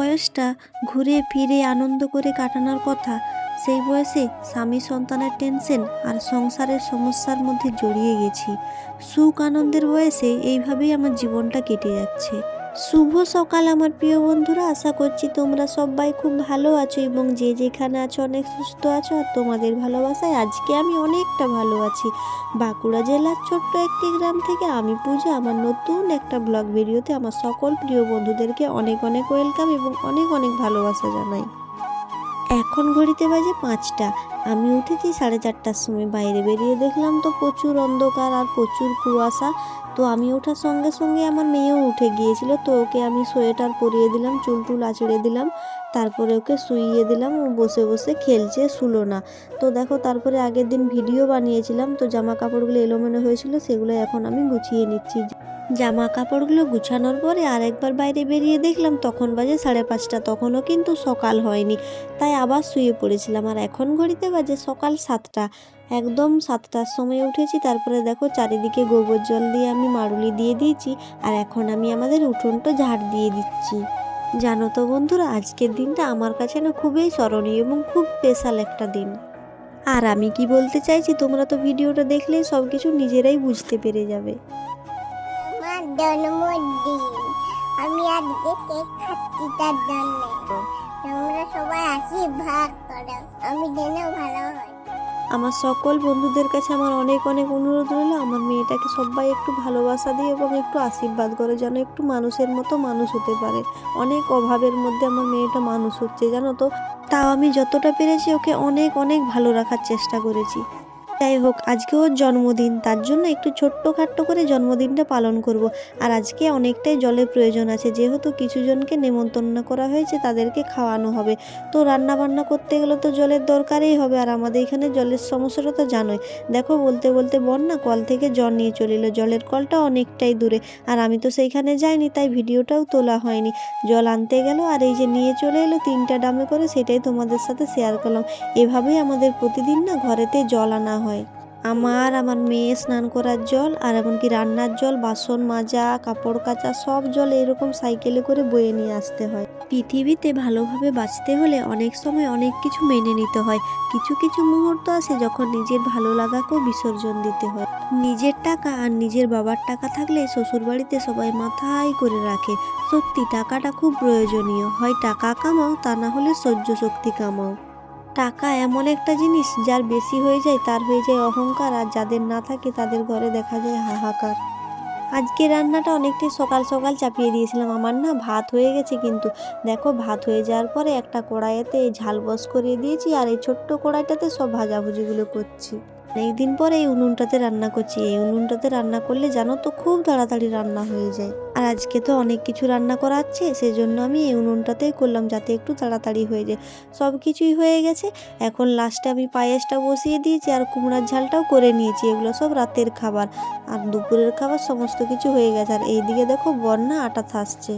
বয়সটা ঘুরে ফিরে আনন্দ করে কাটানোর কথা, সেই বয়সে স্বামী সন্তানের টেনশন আর সংসারের সমস্যার মধ্যে জড়িয়ে গেছি। সুখ আনন্দের বয়সে এইভাবেই আমার জীবনটা কেটে যাচ্ছে। শুভ সকাল আমার প্রিয় বন্ধুরা, আশা করছি তোমরা সবাই খুব ভালো আছো এবং যে যেখানে আছো অনেক সুস্থ আছো আর তোমাদের ভালোবাসায় আজকে আমি অনেকটা ভালো আছি। বাঁকুড়া জেলার ছোট্ট একটি গ্রাম থেকে আমি পূজা, আমার নতুন একটা ব্লগ ভিডিওতে আমার সকল প্রিয় বন্ধুদেরকে অনেক অনেক ওয়েলকাম এবং অনেক অনেক ভালোবাসা জানাই। এখন ঘড়িতে বাজে পাঁচটা, আমি উঠেছি সাড়ে চারটার সময়, বাইরে বেরিয়ে দেখলাম তো প্রচুর অন্ধকার আর প্রচুর কুয়াশা। তো আমি ওঠার সঙ্গে সঙ্গে আমার মেয়েও উঠে গিয়েছিল, তো ওকে আমি সোয়েটার পরিয়ে দিলাম, চুল টুল আঁচড়ে দিলাম, তারপরে ওকে শুইয়ে দিলাম, ও বসে বসে খেলছে শুলো না তো দেখো তারপরে আগের দিন ভিডিও বানিয়েছিলাম, তো জামা কাপড়গুলো এলোমেলো হয়েছিল, সেগুলো এখন আমি গুছিয়ে নিচ্ছি। জামা কাপড়গুলো গুছানোর পরে আরেকবার বাইরে বেরিয়ে দেখলাম, তখন বাজে সাড়ে পাঁচটা, তখনও কিন্তু সকাল হয়নি। তাই আবার শুয়ে পড়েছিলাম, আর এখন ঘড়িতে বাজে সকাল সাতটা। একদম সাতটার সময় উঠেছি, তারপরে দেখো চারিদিকে গোবর জল দিয়ে আমি মারুলি দিয়ে দিয়েছি, আর এখন আমি আমাদের উঠোনটা ঝাড় দিয়ে দিচ্ছি। জানো তো বন্ধুরা, আজকের দিনটা আমার কাছে না খুবই স্মরণীয় এবং খুব স্পেশাল একটা দিন। আর আমি কি বলতে চাইছি, তোমরা তো ভিডিওটা দেখলেই সব কিছু নিজেরাই বুঝতে পেরে যাবে। আমি আজকে কেক খাচ্ছি তার জন্য। তোমরা সবাই আশীর্বাদ করো, আমি ভালো হয় আমার সকল বন্ধুদের কাছে আমার অনেক অনেক অনুরোধ রইল, আমার মেয়েটাকে সবাই একটু ভালোবাসা দিয়ে এবং একটু আশীর্বাদ করে যেন একটু মানুষের মতো মানুষ হতে পারে। অনেক অভাবের মধ্যে আমার মেয়েটা মানুষ হচ্ছে, জানো তো? তাও আমি যতটা পেরেছি ওকে অনেক অনেক ভালো রাখার চেষ্টা করেছি। যাই হোক আজকে ওর জন্মদিন, তার জন্য একটু ছোট্টখাট্ট করে জন্মদিনটা পালন করব। আর আজকে অনেকটাই জলের প্রয়োজন আছে, যেহেতু কিছু জনকে নেমন্তন্ন করা হয়েছে, তাদেরকে খাওয়ানো হবে। তো রান্না বান্না করতে গেলে তো জলের দরকারই হবে, আর আমাদের এখানে জলের সমস্যাটা তো জানোই। দেখো, বলতে বলতে বন্যা কল থেকে জল নিয়ে চলে এলো। জলের কলটা অনেকটাই দূরে, আর আমি তো সেইখানে যাইনি, তাই ভিডিওটাও তোলা হয়নি। জল আনতে গেল, আর এই যে নিয়ে চলে এলো তিনটা ডামে করে, সেটাই তোমাদের সাথে শেয়ার করলাম। এভাবেই আমাদের প্রতিদিন না ঘরেতে জল আনা হয়। আমার আমার মেয়ে স্নান করার জল আর এমনকি রান্নার জল, বাসন মাজা, কাপড় কাচা, সব জল এরকম সাইকেলে করে বয়ে নিয়ে আসতে হয়। পৃথিবীতে ভালোভাবে বাঁচতে হলে অনেক সময় অনেক কিছু মেনে নিতে হয়। কিছু কিছু মুহূর্ত আছে যখন নিজের ভালো লাগাকেও বিসর্জন দিতে হয়। নিজের টাকা আর নিজের বাবার টাকা থাকলে শ্বশুরবাড়িতে সবাই মাথায় করে রাখে। সত্যি, টাকাটা খুব প্রয়োজনীয়। হয় টাকা কামাও, তা না হলে সহ্য শক্তি কামাও। টাকা এমন একটা জিনিস যার বেশি হয়ে যায় তার হয়ে যায় অহংকার, আর যাদের না থাকে তাদের ঘরে দেখা যায় হাহাকার। আজকে রান্নাটা অনেকটাই সকাল সকাল চাপিয়ে দিয়েছিলাম। আমার না ভাত হয়ে গেছে কিন্তু দেখো ভাত হয়ে যাওয়ার পরে একটা কড়াইতে ঝাল বস করিয়ে দিয়েছি আর এই ছোট্ট কড়াইটাতে সব ভাজাভুজিগুলো করছি। অনেকদিন পরে এই উনুনটাতে রান্না করছি। এই উনুনটাতে রান্না করলে জানো তো খুব তাড়াতাড়ি রান্না হয়ে যায়। আর আজকে তো অনেক কিছু রান্না করা আছে, সেজন্য আমি এই উনুনটাতেই করলাম যাতে একটু তাড়াতাড়ি হয়ে যায়। সব কিছুই হয়ে গেছে। এখন লাস্টে আমি পায়েসটা বসিয়ে দিয়েছি আর কুমড়ার ঝালটাও করে নিয়েছি। এগুলো সব রাতের খাবার। আর দুপুরের খাবার সমস্ত কিছু হয়ে গেছে। আর এইদিকে দেখো বন্যা আটা থাসছে।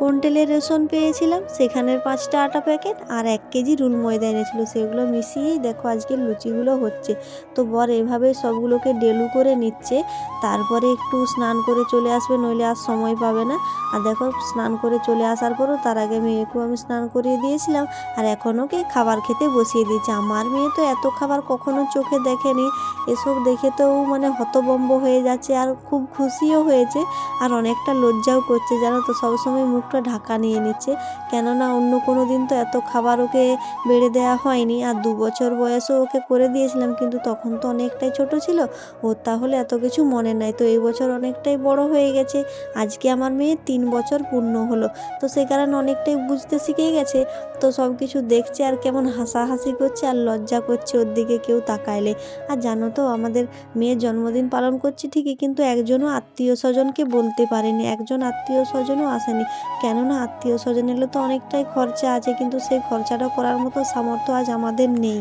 কোন্টেলের রেশন পেয়েছিলাম, সেখানের পাঁচটা আটা প্যাকেট আর এক কেজি রুল ময়দা এনেছিল সেগুলো মিশিয়েই দেখো আজকে লুচিগুলো হচ্ছে। তো বর এভাবে সবগুলোকে ডেলু করে নিচ্ছে, তারপরে একটু স্নান করে চলে আসবে, নইলে আর সময় পাবে না। আর দেখো, স্নান করে চলে আসার পরও তার আগে মেয়েকেও আমি স্নান করিয়ে দিয়েছিলাম, আর এখন ওকে খাবার খেতে বসিয়ে দিয়েছি। আমার মেয়ে তো এত খাবার কখনো চোখে দেখেনি, এসব দেখে তো মানে হতবম্ব হয়ে যাচ্ছে আর খুব খুশিও হয়েছে, আর অনেকটা লজ্জাও করছে, জানো তো, সবসময় মুখটা ঢাকা নিয়ে নিচ্ছে। কেননা অন্য কোনো দিন তো এত খাবার ওকে বেড়ে দেওয়া হয়নি। আর দু বছর বয়সও ওকে করে দিয়েছিলাম, কিন্তু তখন তো অনেকটাই ছোট ছিল। ওর তাহলে এত কিছু মনে নাই। তো এই বছর অনেকটাই বড় হয়ে গেছে। আজকে আমার মেয়ে তিন বছর পূর্ণ হলো। তো সেই কারণে অনেকটাই বুঝতে শিখে গেছে। তো সব কিছু দেখছে আর কেমন হাসাহাসি করছে আর লজ্জা করছে ওর দিকে কেউ তাকাইলে। আর জানো তো, আমাদের মেয়ের জন্মদিন পালন করছি ঠিকই, কিন্তু একজনও আত্মীয় স্বজনকে বলতে পারেনি। একজন আত্মীয় স্বজনও আসেনি। কেননা আত্মীয় স্বজন এলে তো অনেকটাই খরচা আছে, কিন্তু সেই খরচাটা করার মতো সামর্থ্য আজ আমাদের নেই।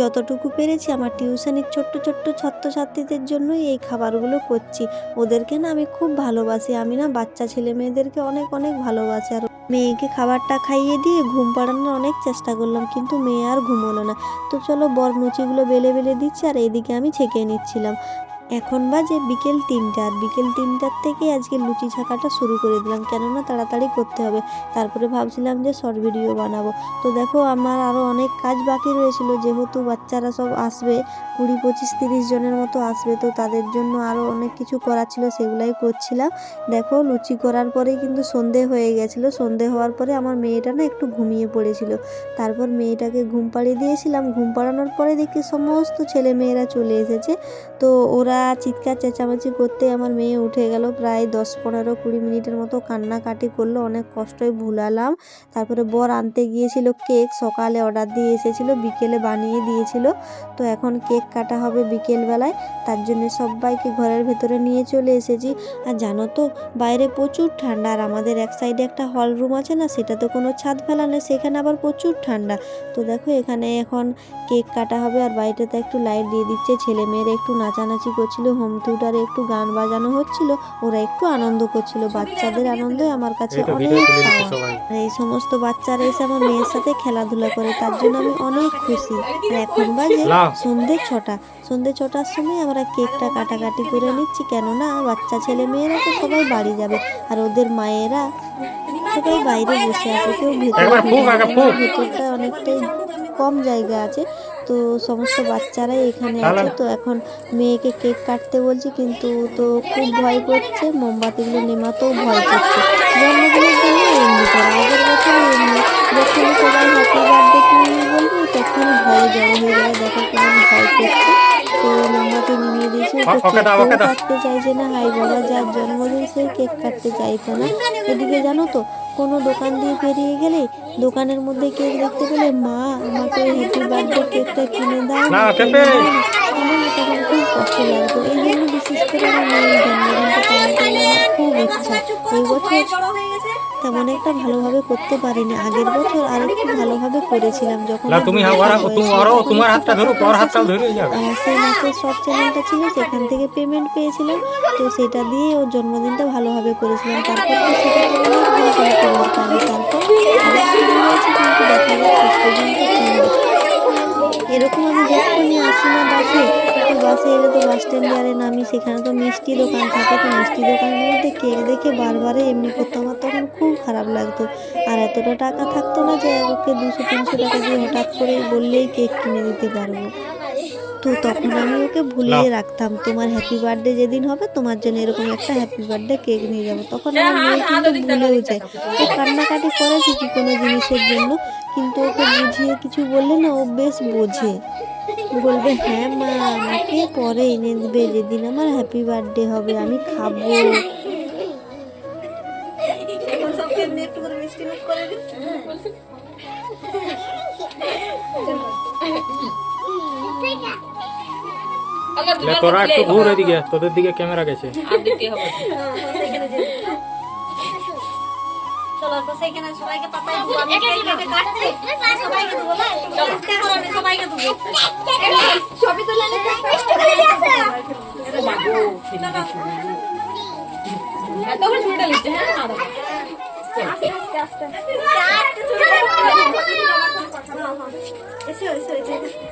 যতটুকু পেরেছি আমার টিউশনের ছোট্ট ছোট্ট ছাত্রছাত্রীদের জন্যই এই খাবারগুলো করছি। ওদেরকে না আমি খুব ভালোবাসি। আমি না বাচ্চা ছেলে মেয়েদেরকে অনেক অনেক ভালোবাসি। আর মেয়েকে খাবারটা খাইয়ে দিয়ে ঘুম পাড়ানোর অনেক চেষ্টা করলাম, কিন্তু মেয়ে আর ঘুমোলো না। তো চলো বর লুচিগুলো বেলে বেলে দিচ্ছি আর এইদিকে আমি ছেঁকে নিচ্ছিলাম। এখন বাজে বিকেল তিনটা, আর বিকেল তিনটার থেকে আজকে লুচি ছাকাটা শুরু করে দিলাম, কেননা তাড়াতাড়ি করতে হবে। তারপরে ভাবছিলাম যে শর্ট ভিডিও বানাবো। তো দেখো, আমার আরও অনেক কাজ বাকি রয়েছিল, যেহেতু বাচ্চারা সব আসবে, কুড়ি, পঁচিশ, তিরিশ জনের মতো আসবে, তো তাদের জন্য আরও অনেক কিছু করার ছিল, সেগুলাই করছিলাম। দেখো, লুচি করার পরেই কিন্তু সন্ধে হয়ে গেছিল। সন্ধে হওয়ার পরে আমার মেয়েটা না একটু ঘুমিয়ে পড়েছিল। তারপর মেয়েটাকে ঘুম পাড়িয়ে দিয়েছিলাম। ঘুম পাড়ানোর পরে দেখি সমস্ত ছেলে মেয়েরা চলে এসেছে। তো ওরা চিৎকার, চেঁচামেচি করতে আমার মেয়ে উঠে গেল। প্রায় দশ, পনেরো, কুড়ি মিনিটের মতো কান্নাকাটি করল। অনেক কষ্টই ভুলালাম। তারপরে বর আনতে গিয়েছিল কেক। সকালে অর্ডার দিয়ে এসেছিল, বিকেলে বানিয়ে দিয়েছিল। তো এখন কেক কাটা হবে বিকেলবেলায়। তার জন্য সবাইকে ঘরের ভেতরে নিয়ে চলে এসেছি। আর জানো তো, বাইরে প্রচুর ঠান্ডা। আর আমাদের এক সাইডে একটা হল রুম আছে না, সেটা তো কোনো ছাদ ফেলা নেই। সেখানে আবার প্রচুর ঠান্ডা। তো দেখো, এখানে এখন কেক কাটা হবে। আর বাড়িটাতে একটু লাইট দিয়ে দিচ্ছে। ছেলে মেয়েরা একটু নাচানাচি করছিল হোম থিয়েটারে একটু গান বাজানো হচ্ছিল ওরা একটু আনন্দ করছিল। বাচ্চাদের আনন্দই আমার কাছে অনেক পাওয়া। এই সমস্ত বাচ্চারা এসে আমার মেয়ের সাথে খেলাধুলা করে তার জন্য আমি অনেক খুশি। আর এখন বাজে। সন্ধে ছটা। সন্ধে ছটার সময় আমরা কেকটা কাটাকাটি করে নিচ্ছি কেননা বাচ্চা ছেলে মেয়েরা তো সবাই বাড়ি যাবে আর ওদের মায়েরা সবাই বাইরে বসে আছে। কেউ ভেতরে। ভেতরটা অনেকটাই কম জায়গা আছে। তো সমস্ত বাচ্চারাই এখানে আছে। তো এখন মেয়েকে কেক কাটতে বলছি কিন্তু তো খুব ভয় করছে। মোমবাতিগুলো নেমাতেও ভয় করছে। জন্মদিনের জন্য এমনি করে আগের বছর এমনি। যখন সবাই হ্যাপি বার্থডে বলব তখন ভয় জড়ো হয়ে গেলে দেখো কেমন ভয় করছে। তো নিয়ে দিয়েছে ওকে দাও। কাটতে চাইছে না হাই বাবা যার জন্মদিন সেই কেক কাটতে চাইছে না। এদিকে জানো তো কোনো দোকান দিয়ে বেরিয়ে গেলে দোকানের মধ্যে কেক দেখতে পেলে মা আমাকে হ্যাপি বার্থডে কেকটা কিনে দাও। না, কিনে দাও আমার তখন খুব কষ্ট লাগতো। এই জন্য বিশেষ করে আমার মেয়ের জন্মদিনটা পালন আমার খুব ইচ্ছা। এই বছর তেমন একটা ভালোভাবে করতে পারিনি। আগের বছর আর একটু ভালোভাবে করেছিলাম যখন তুমি তোমার হাতটা ধরো ভালো ওর হাতটাও ধরে সেই নাচের শর্ট চ্যানেলটা ছিল সেখান থেকে পেমেন্ট পেয়েছিলাম। তো সেটা দিয়ে ওর জন্মদিনটা ভালোভাবে করেছিলাম। তারপর তো সেটা পারি তারপর। এরকম আমি যখনই আসি না বাসে তো বাসে এলে তো বাস স্ট্যান্ডে আরে নামি সেখানে তো মিষ্টি দোকান থাকে তো মিষ্টি মধ্যে কেক দেখে বারবারে এমনি করতো আমার তখন খুব খারাপ লাগতো। আর এতটা টাকা থাকতো না যে ওকে দুশো তিনশো টাকা দিয়ে হঠাৎ করে বললেই কেক কিনে দিতে পারব। তো তখন আমি ওকে ভুলিয়ে রাখতাম তোমার হ্যাপি বার্থডে যেদিন হবে তোমার জন্য এরকম একটা হ্যাপি বার্থডে কেক নিয়ে যাব। তখন আমার মেয়ে কিন্তু ভুলেও যায়। ও কান্নাকাটি করে ঠিকই কোনো জিনিসের জন্য কিন্তু ওকে বুঝিয়ে কিছু বললে না ও বেশ বোঝে। বলবে হ্যাঁ মা আমাকে পরে এনে দেবে যেদিন আমার হ্যাপি বার্থডে হবে আমি খাব। লে, তোরা একটু ঘুর এদিকে তোদের দিকে ক্যামেরা গেছে। না এসো এসো।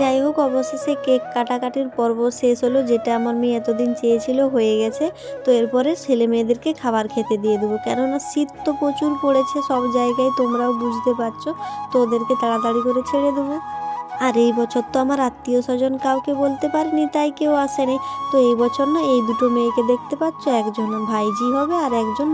যাই হোক অবশেষে কেক কাটাকাটির পর্ব শেষ হলো, যেটা আমার মেয়ে এতদিন চেয়েছিল, হয়ে গেছে। তো এরপরে ছেলে মেয়েদেরকে খাবার খেতে দিয়ে দেবো। কেননা শীত তো প্রচুর পড়েছে, সব জায়গায় তোমরাও বুঝতে পারছ, তো ওদেরকে তাড়াতাড়ি করে ছেড়ে দেবো। আর এই বছর তো আমার আত্মীয় স্বজন কাউকে বলতে পারিনি, তাই কেউ আসেনি। তো এই বছর না, এই দুটো মেয়েকে দেখতে পাচ্ছ, একজন ভাইজি হবে আর একজন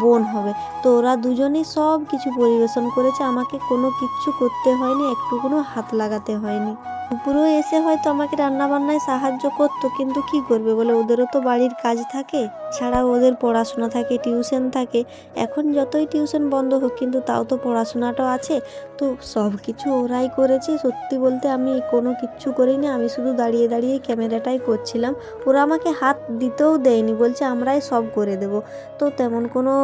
বোন হবে। তো ওরা দুজনেই সব কিছু পরিবেশন করেছে, আমাকে কোনো কিচ্ছু করতে হয়নি একটু কোনো হাত লাগাতে হয়নি। দুপুরও এসে হয়তো আমাকে রান্না বান্নায় সাহায্য করতো, কিন্তু কি করবে বলে? ওদেরও তো বাড়ির কাজ থাকে, ছাড়াও ওদের পড়াশোনা থাকে, টিউশন থাকে। এখন যতই টিউশন বন্ধ হোক, কিন্তু তাও তো পড়াশোনাটাও আছে। তো সব কিছু ওরাই করেছে, সত্যি বলতে আমি কোনো কিচ্ছু করিনি। আমি শুধু দাঁড়িয়ে দাঁড়িয়ে ক্যামেরাটাই করছিলাম। ওরা আমাকে হাত দিতেও দেয়নি, বলছে আমরাই সব করে দেব। তো তেমন কোনো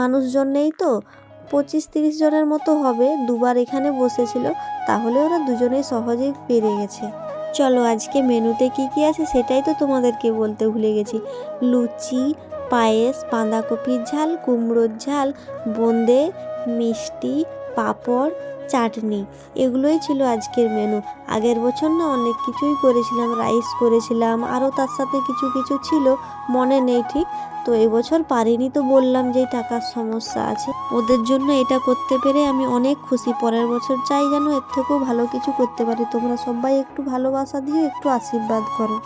মানুষজন নেই তো পঁচিশ তিরিশ জনের মতো হবে, দুবার এখানে বসেছিল, তাহলে ওরা দুজনেই সহজেই পেরে গেছে। চলো আজকে মেনুতে কি কি আছে সেটাই তো তোমাদেরকে বলতে ভুলে গেছি। লুচি, পায়েস, বাঁধাকপির ঝাল, কুমড়োর ঝাল, বোঁদে, মিষ্টি, পাঁপড়, চাটনি, এগুলোই ছিল আজকের মেনু। আগের বছর না অনেক কিছুই করেছিলাম, রাইস করেছিলাম, আরও তার সাথে কিছু কিছু ছিল, মনে নেই ঠিক। তো এবছর পারিনি তো বললাম যে টাকার সমস্যা আছে। ওদের জন্য এটা করতে পেরে আমি অনেক খুশি। পরের বছর চাই যেন এর থেকেও ভালো কিছু করতে পারি। তোমরা সবাই একটু ভালোবাসা দিও, একটু আশীর্বাদ করো।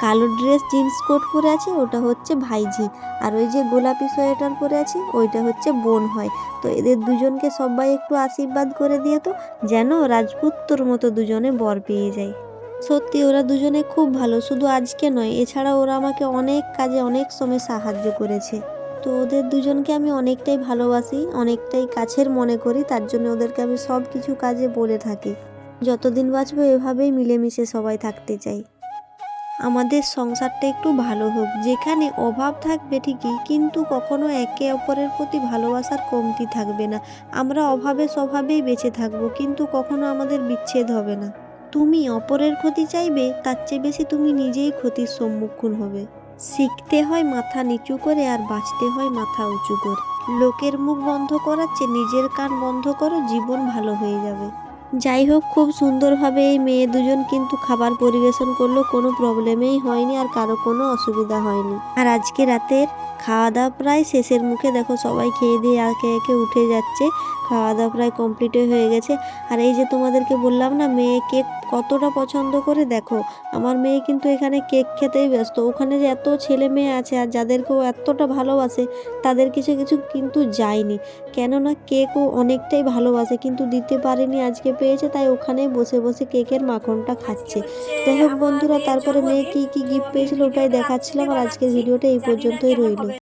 কালো ড্রেস, জিন্স কোট পরে আছে, ওটা হচ্ছে ভাইঝি আর ওই যে গোলাপি সোয়েটার পরে আছে, ওইটা হচ্ছে বোন হয়। তো এদের দুজনকে সবাই একটু আশীর্বাদ করে দিয়ে তো, যেন রাজপুত্তর মতো দুজনে বর পেয়ে যায়। সত্যি ওরা দুজনে খুব ভালো, শুধু আজকে নয়, এছাড়া ওরা আমাকে অনেক কাজে, অনেক সময় সাহায্য করেছে। তো ওদের দুজনকে আমি অনেকটাই ভালোবাসি, অনেকটাই কাছের মনে করি, তার জন্য ওদেরকে আমি সব কিছু কাজে বলে থাকি। যতদিন বাঁচবো এভাবেই মিলেমিশে সবাই থাকতে চাই। আমাদের সংসারটা একটু ভালো হোক, যেখানে অভাব থাকবে ঠিকই, কিন্তু কখনো একে অপরের প্রতি ভালোবাসার কমতি থাকবে না। আমরা অভাবে স্বভাবেই বেঁচে থাকব, কিন্তু কখনো আমাদের বিচ্ছেদ হবে না। তুমি অপরের ক্ষতি চাইবে, তার চেয়ে বেশি তুমি নিজেই ক্ষতির সম্মুখীন হবে। শিখতে হয় মাথা নিচু করে আর বাঁচতে হয় মাথা উঁচু করে। লোকের মুখ বন্ধ করার চেয়ে নিজের কান বন্ধ করো, জীবন ভালো হয়ে যাবে। যাই হোক, খুব সুন্দরভাবে এই মেয়ে দুজন কিন্তু খাবার পরিবেশন করল, কোনো প্রবলেমেই হয়নি আর কারও কোনো অসুবিধা হয়নি। আর আজকে রাতের খাওয়া দাওয়া প্রায় শেষের মুখে, দেখো সবাই খেয়ে দিয়ে একে একে উঠে যাচ্ছে খাওয়া দাওয়া প্রায় কমপ্লিট হয়ে গেছে। আর এই যে তোমাদেরকে বললাম না, মেয়ে কেক কতটা পছন্দ করে, দেখো, আমার মেয়ে কিন্তু এখানে কেক খেতেই ব্যস্ত। ওখানে যে এত ছেলে মেয়ে আছে আর যাদেরকেও এতটা ভালোবাসে, তাদের কিছু কিছু কিন্তু যায়নি। কেননা কেকও অনেকটাই ভালোবাসে, কিন্তু দিতে পারেনি আজকে পেয়েছে, তাই ওখানেই বসে বসে কেকের মাখনটা খাচ্ছে। যাই হোক বন্ধুরা, তারপরে মেয়ে কী কী গিফট পেয়েছিল ওটাই দেখাচ্ছিলাম আর আজকের ভিডিওটা এই পর্যন্তই রইল।